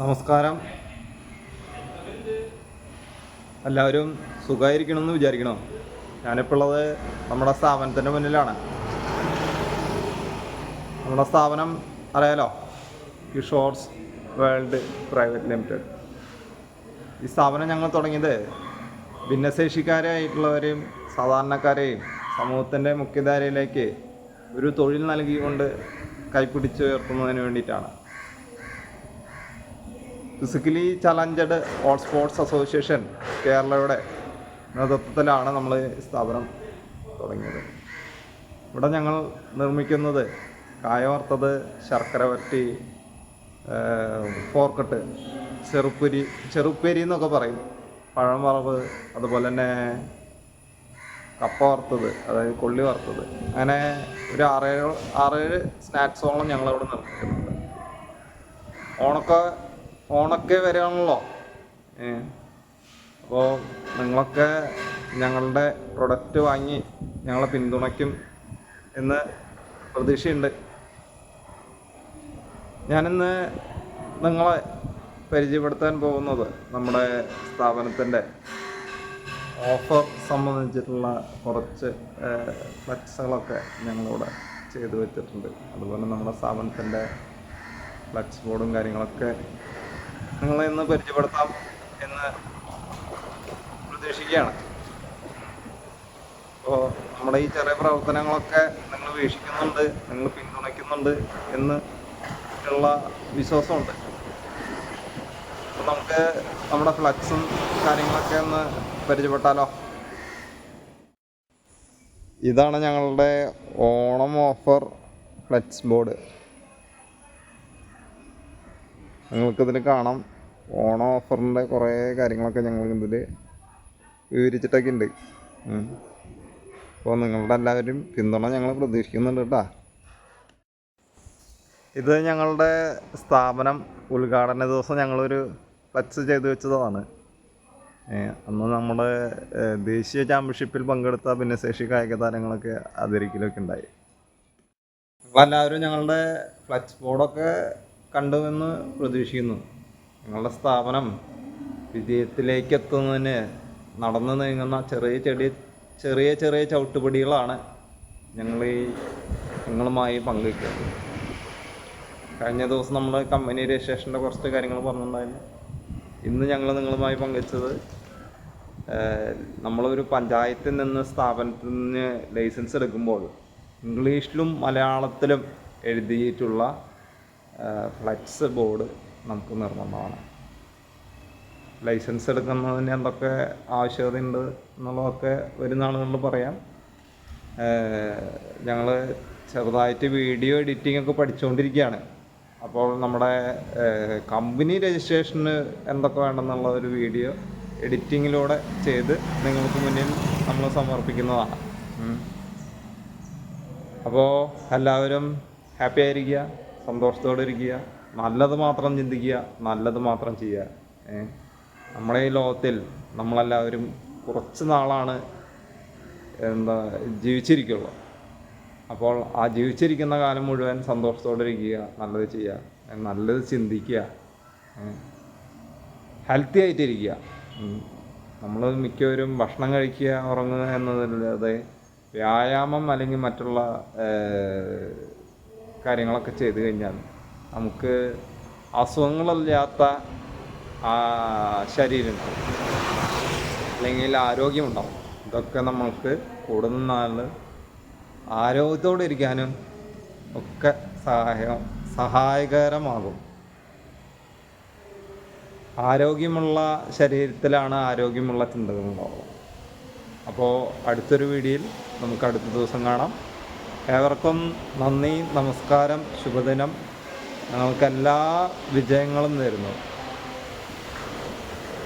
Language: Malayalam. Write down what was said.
നമസ്കാരം. എല്ലാവരും സുഖമായിരിക്കണമെന്ന് വിചാരിക്കണോ? ഞാനിപ്പോൾ ഉള്ളത് നമ്മുടെ സ്ഥാപനത്തിന്റെ മുന്നിലാണ്. നമ്മുടെ സ്ഥാപനം അറിയാലോ? Kishore's world private limited. ഈ സ്ഥാപനം ഞങ്ങൾ തുടങ്ങിയത് ഭിന്നശേഷിക്കാരായിട്ടുള്ളവരെയും സാധാരണക്കാരെയും സമൂഹത്തിന്റെ മുഖ്യധാരയിലേക്ക് ഒരു തൊഴിൽ നൽകിക്കൊണ്ട് കൈപ്പിടിച്ചുയർത്തുന്നതിന് വേണ്ടിയിട്ടാണ്. Physically challenged all sports association കേരളയുടെ നേതൃത്വത്തിലാണ് നമ്മൾ സ്ഥാപനം തുടങ്ങിയത്. ഇവിടെ ഞങ്ങൾ നിർമ്മിക്കുന്നത് കായ വറുത്തത് ശർക്കര വരട്ടി ഫോർക്കട്ട് ചെറുപ്പരി ചെറുപ്പരി എന്നൊക്കെ പറയും. പഴം വറവ് അതുപോലെ തന്നെ കപ്പ വറുത്തത് അതായത് കൊള്ളി വറുത്തത്. അങ്ങനെ ഒരു ആറേഴ് ആറേഴ് സ്നാക്സോളം ഞങ്ങളവിടെ നിർമ്മിക്കുന്നുണ്ട്. ഓണൊക്കെ ഓണൊക്കെ വരികയാണല്ലോ അപ്പോൾ നിങ്ങളൊക്കെ ഞങ്ങളുടെ പ്രൊഡക്റ്റ് വാങ്ങി ഞങ്ങളെ പിന്തുണയ്ക്കും എന്ന് പ്രതീക്ഷയുണ്ട്. ഞാനിന്ന് നിങ്ങളെ പരിചയപ്പെടുത്താൻ പോകുന്നത് നമ്മുടെ സ്ഥാപനത്തിന്റെ ഓഫർ സംബന്ധിച്ചിട്ടുള്ള കുറച്ച് ഫ്ലക്സുകളൊക്കെ ഞങ്ങളിവിടെ ചെയ്തു വെച്ചിട്ടുണ്ട്. അതുപോലെ നമ്മുടെ സ്ഥാപനത്തിന്റെ ഫ്ലക്സ് ബോർഡും കാര്യങ്ങളൊക്കെ നിങ്ങളെ ഇന്ന് പരിചയപ്പെടുത്താം എന്ന് പ്രതീക്ഷിക്കുകയാണ്. അപ്പോൾ നമ്മുടെ ഈ ചെറിയ പ്രവർത്തനങ്ങളൊക്കെ നിങ്ങൾ വീക്ഷിക്കുന്നുണ്ട് നിങ്ങൾ പിന്തുണയ്ക്കുന്നുണ്ട് എന്ന് ഉള്ള വിശ്വാസമുണ്ട്. അപ്പോൾ നമുക്ക് നമ്മുടെ ഫ്ലക്സും കാര്യങ്ങളൊക്കെ ഒന്ന് പരിചയപ്പെട്ടാലോ? ഇതാണ് ഞങ്ങളുടെ ഓണം ഓഫർ ഫ്ലക്സ് ബോർഡ്. നിങ്ങൾക്കിതിൽ കാണാം. ഓണം ഓഫറിന്റെ കുറേ കാര്യങ്ങളൊക്കെ ഞങ്ങൾ ഇതിൽ വിവരിച്ചിട്ടൊക്കെ ഉണ്ട് അപ്പോൾ നിങ്ങളുടെ എല്ലാവരും പിന്തുണ ഞങ്ങൾ പ്രതീക്ഷിക്കുന്നുണ്ട് കേട്ടോ. ഇത് ഞങ്ങളുടെ സ്ഥാപനം ഉദ്ഘാടന ദിവസം ഞങ്ങളൊരു ഫ്ലക്സ് ചെയ്ത് വെച്ചതാണ്. അന്ന് നമ്മുടെ ദേശീയ ചാമ്പ്യൻഷിപ്പിൽ പങ്കെടുത്ത ഭിന്നശേഷി കായിക താരങ്ങളൊക്കെ ആദരിക്കലൊക്കെ ഉണ്ടായി. എല്ലാവരും ഞങ്ങളുടെ ഫ്ലക്സ് ബോർഡൊക്കെ കണ്ടുവെന്ന് പ്രതീക്ഷിക്കുന്നു. ഞങ്ങളുടെ സ്ഥാപനം വിജയത്തിലേക്ക് എത്തുന്നതിന് നടന്നു നീങ്ങുന്ന ചെറിയ ചെടി ചെറിയ ചെറിയ ചവിട്ടുപടികളാണ് ഞങ്ങൾ ഈ നിങ്ങളുമായി പങ്കുവയ്ക്കുന്നത് കഴിഞ്ഞ ദിവസം നമ്മൾ കമ്പനി രജിസ്ട്രേഷന്റെ കുറച്ച് കാര്യങ്ങൾ പറഞ്ഞിട്ടുണ്ടായിരുന്നു. ഇന്ന് ഞങ്ങൾ നിങ്ങളുമായി പങ്കുവച്ചത് നമ്മളൊരു പഞ്ചായത്തിൽ നിന്ന് സ്ഥാപനത്തിൽ നിന്ന് ലൈസൻസ് എടുക്കുമ്പോൾ ഇംഗ്ലീഷിലും മലയാളത്തിലും എഴുതിയിട്ടുള്ള ഫ്ലെക്സ് ബോർഡ് നമുക്ക് നിർബന്ധമാണ്. ലൈസൻസ് എടുക്കുന്നതിന് എന്തൊക്കെ ആവശ്യകതയുണ്ട് എന്നുള്ളതൊക്കെ വരുന്ന ആളുകളിൽ പറയാം. ഞങ്ങൾ ചെറുതായിട്ട് വീഡിയോ എഡിറ്റിംഗ് ഒക്കെ പഠിച്ചുകൊണ്ടിരിക്കുകയാണ്. അപ്പോൾ നമ്മുടെ കമ്പനി രജിസ്ട്രേഷന് എന്തൊക്കെ വേണമെന്നുള്ള ഒരു വീഡിയോ എഡിറ്റിങ്ങിലൂടെ ചെയ്ത് നിങ്ങൾക്ക് മുന്നിൽ നമ്മൾ സമർപ്പിക്കുന്നതാണ്. അപ്പോൾ എല്ലാവരും ഹാപ്പി ആയിരിക്കുക. സന്തോഷത്തോടെ ഇരിക്കുക. നല്ലത് മാത്രം ചിന്തിക്കുക നല്ലത് മാത്രം ചെയ്യുക. നമ്മളെ ഈ ലോകത്തിൽ നമ്മളെല്ലാവരും കുറച്ച് നാളാണ് എന്താ ജീവിച്ചിരിക്കുള്ളൂ. അപ്പോൾ ആ ജീവിച്ചിരിക്കുന്ന കാലം മുഴുവൻ സന്തോഷത്തോടെ ഇരിക്കുക നല്ലത് ചെയ്യുക നല്ലത് ചിന്തിക്കുക. ഹെൽത്തി ആയിട്ടിരിക്കുക. നമ്മൾ മിക്കവരും ഭക്ഷണം കഴിക്കുക ഉറങ്ങുക എന്നതല്ലാതെ വ്യായാമം അല്ലെങ്കിൽ മറ്റുള്ള കാര്യങ്ങളൊക്കെ ചെയ്തു കഴിഞ്ഞാൽ നമുക്ക് അസുഖങ്ങളില്ലാത്ത ശരീരം അല്ലെങ്കിൽ ആരോഗ്യമുണ്ടാവും. ഇതൊക്കെ നമ്മൾക്ക് കൂടുതൽ നാൾ ആരോഗ്യത്തോടെ ഇരിക്കാനും ഒക്കെ സഹായം സഹായകരമാകും. ആരോഗ്യമുള്ള ശരീരത്തിലാണ് ആരോഗ്യമുള്ള ചിന്തകളുണ്ടാവുക അപ്പോൾ അടുത്തൊരു വീഡിയോയിൽ നമുക്ക് അടുത്ത ദിവസം കാണാം. ഏവർക്കും നന്ദി നമസ്കാരം ശുഭദിനം. നമുക്കെല്ലാ വിജയങ്ങളും നേരുന്നു.